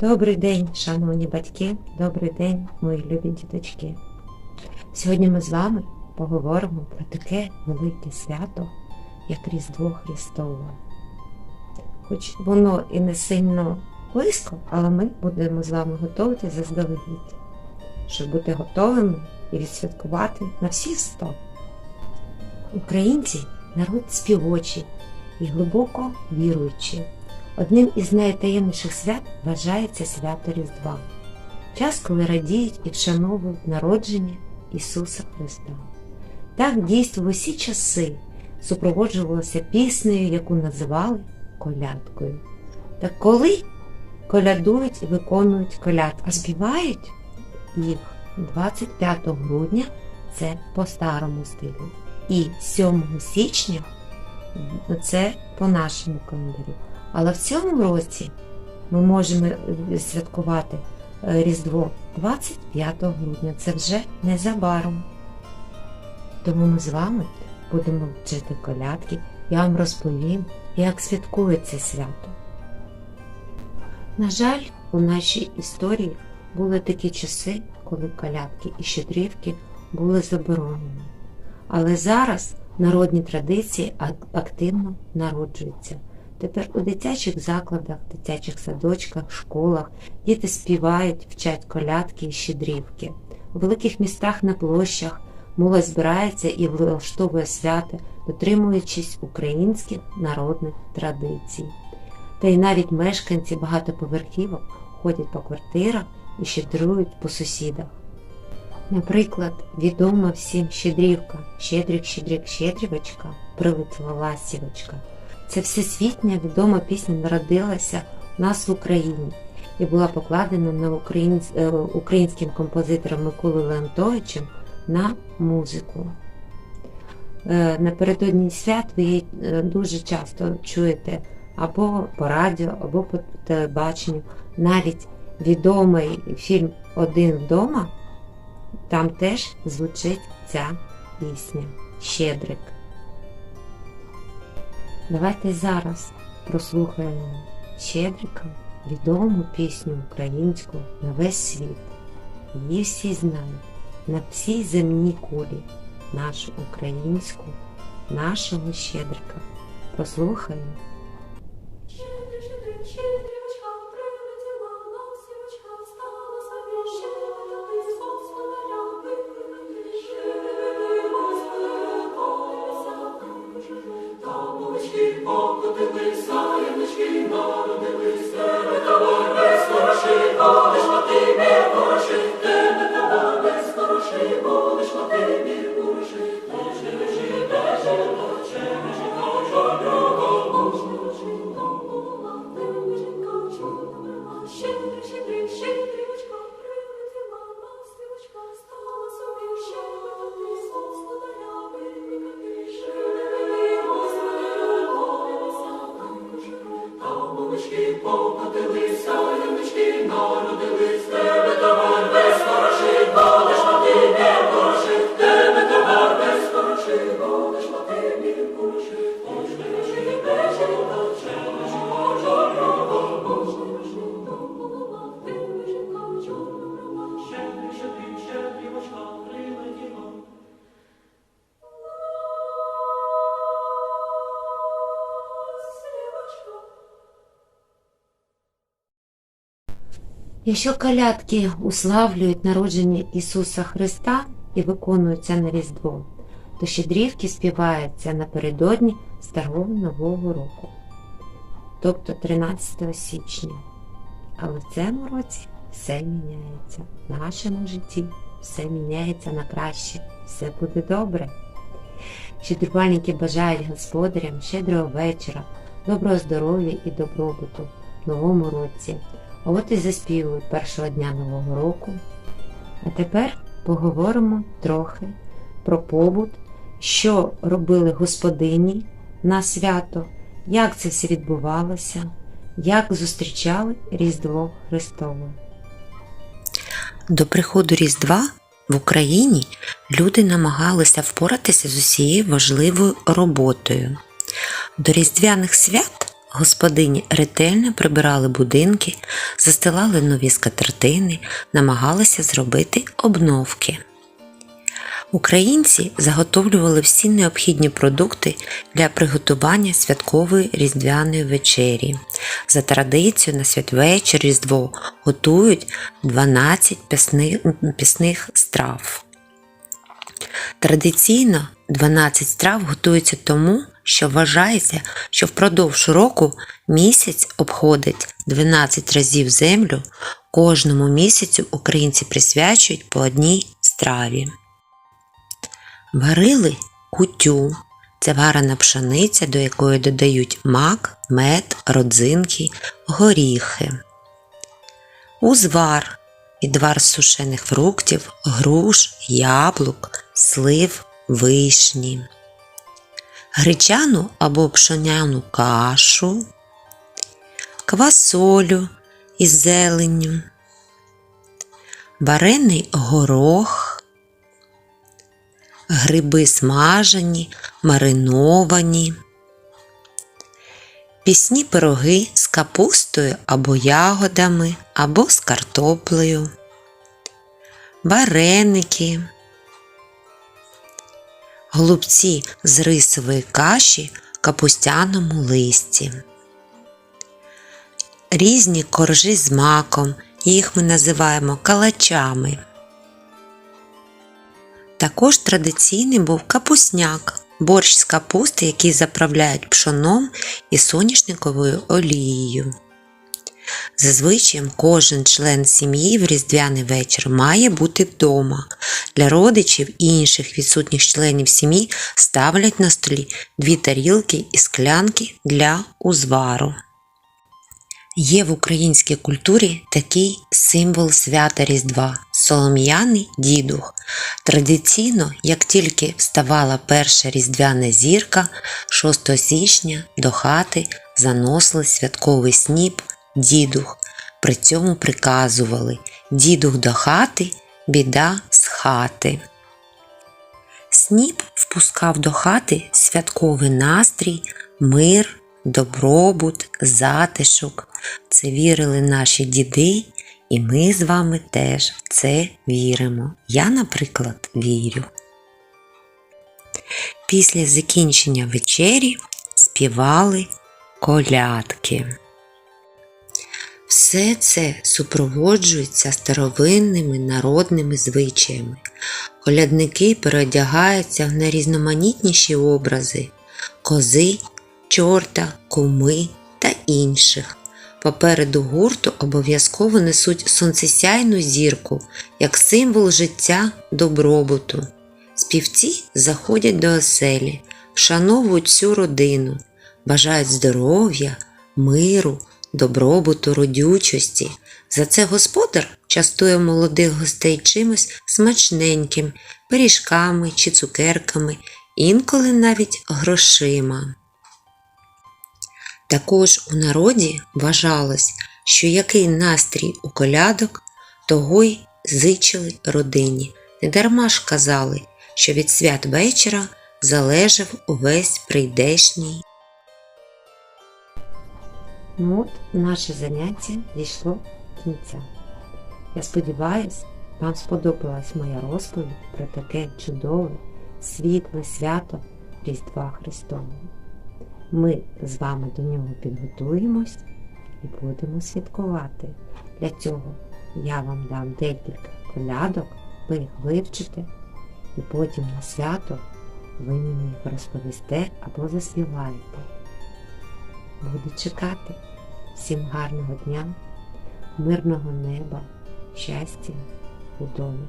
Добрий день, шановні батьки, добрий день, мої любі діточки. Сьогодні ми з вами поговоримо про таке велике свято, як Різдво Христове. Хоч воно і не сильно близько, але ми будемо з вами готувати заздалегідь, щоб бути готовими і відсвяткувати на всі сто. Українці народ співочий і глибоко віруючий. Одним із найтаємніших свят вважається свято Різдва, час, коли радіють і вшановують народження Ісуса Христа. Так дійство в усі часи супроводжувалося піснею, яку називали колядкою. Так коли колядують і виконують коляд, а співають їх 25 грудня це по старому стилю. І 7 січня це по нашому календарю. Але в цьому році ми можемо святкувати е, Різдво 25 грудня. Це вже незабаром. Тому ми з вами будемо вчити колядки. Я вам розповім, як святкує це свято. На жаль, у нашій історії були такі часи, коли колядки і щедрівки були заборонені. Але зараз народні традиції активно народжуються. Тепер у дитячих закладах, дитячих садочках, школах діти співають, вчать колядки і щедрівки. У великих містах на площах молодь збирається і влаштовує свято, дотримуючись українських народних традицій. Та й навіть мешканці багатоповерхівок ходять по квартирах і щедрують по сусідах. Наприклад, відома всім щедрівка, щедрик, щедрик, щедрівочка, прилетіла ластівочка. Це всесвітня відома пісня народилася у нас в Україні і була покладена на е, українським композитором Миколою Леонтовичем на музику. Е, Напередодні свят ви її е, дуже часто чуєте або по радіо, або по телебаченню. Навіть відомий фільм Один вдома, там теж звучить ця пісня Щедрик. Давайте зараз прослухаємо Щедрика, відому пісню українську на весь світ. Її всі знають на всій земній кулі нашу українську, нашого Щедрика. Послухаємо. Покотилися, янички народились, там булочки покотилися, янички народились, тебе товар Якщо колядки уславлюють народження Ісуса Христа і виконуються на Різдво, то щедрівки співаються напередодні Старого Нового року, тобто 13 січня. Але в цьому році все міняється. В нашому житті все міняється на краще, все буде добре. Щедрувальники бажають господарям щедрого вечора, доброго здоров'я і добробуту в новому році. От і заспівують першого дня Нового року. А тепер поговоримо трохи про побут, що робили господині на свято, як це все відбувалося, як зустрічали Різдво Христове. До приходу Різдва в Україні люди намагалися впоратися з усією важливою роботою. До різдвяних свят господині ретельно прибирали будинки, застилали нові скатертини, намагалися зробити обновки. Українці заготовлювали всі необхідні продукти для приготування святкової різдвяної вечері. За традицією на святвечір Різдво готують 12 пісних, пісних страв. Традиційно 12 страв готуються тому, що вважається, що впродовж року місяць обходить 12 разів землю, кожному місяцю українці присвячують по одній страві. Варили кутю. Це варена пшениця, до якої додають мак, мед, родзинки, горіхи. Узвар відвар з сушених фруктів, груш, яблук, слив, вишні. Гречану або пшоняну кашу, квасолю із зеленню, варений горох, гриби смажені, мариновані, пісні пироги з капустою або ягодами, або з картоплею, вареники, голубці з рисової каші капустяному листі, різні коржі з маком, їх ми називаємо калачами. Також традиційний був капусняк, борщ з капусти, який заправляють пшоном і соняшниковою олією. Зазвичай кожен член сім'ї в різдвяний вечір має бути вдома. Для родичів і інших відсутніх членів сім'ї ставлять на столі дві тарілки і склянки для узвару. Є в українській культурі такий символ свята Різдва солом'яний дідух. Традиційно, як тільки вставала перша різдвяна зірка, 6 січня до хати заносили святковий сніп дідух. При цьому приказували дідух до хати, біда з хати. Сніп впускав до хати святковий настрій, мир, добробут, затишок. Це вірили наші діди, і ми з вами теж в це віримо. Я, наприклад, вірю. Після закінчення вечері співали колядки. Все це супроводжується старовинними народними звичаями. Колядники переодягаються в найрізноманітніші образи кози, чорта, куми та інших. Попереду гурту обов'язково несуть сонцесяйну зірку як символ життя добробуту. Співці заходять до оселі, вшановують всю родину, бажають здоров'я, миру, добробуту, родючості. За це господар частує молодих гостей чимось смачненьким, пиріжками чи цукерками, інколи навіть грошима. Також у народі вважалось, що який настрій у колядок, того й зичили родині. Недарма ж казали, що від свят вечора залежав увесь прийдешній. Ну от наше заняття дійшло кінця. Я сподіваюся, вам сподобалась моя розповідь про таке чудове, світле свято Різдва Христового. Ми з вами до нього підготуємось і будемо святкувати. Для цього я вам дам декілька колядок, ви їх вивчите, і потім на свято ви мені їх розповісте або заспіваєте. Буду чекати. Всім гарного дня, мирного неба, щастя у домі.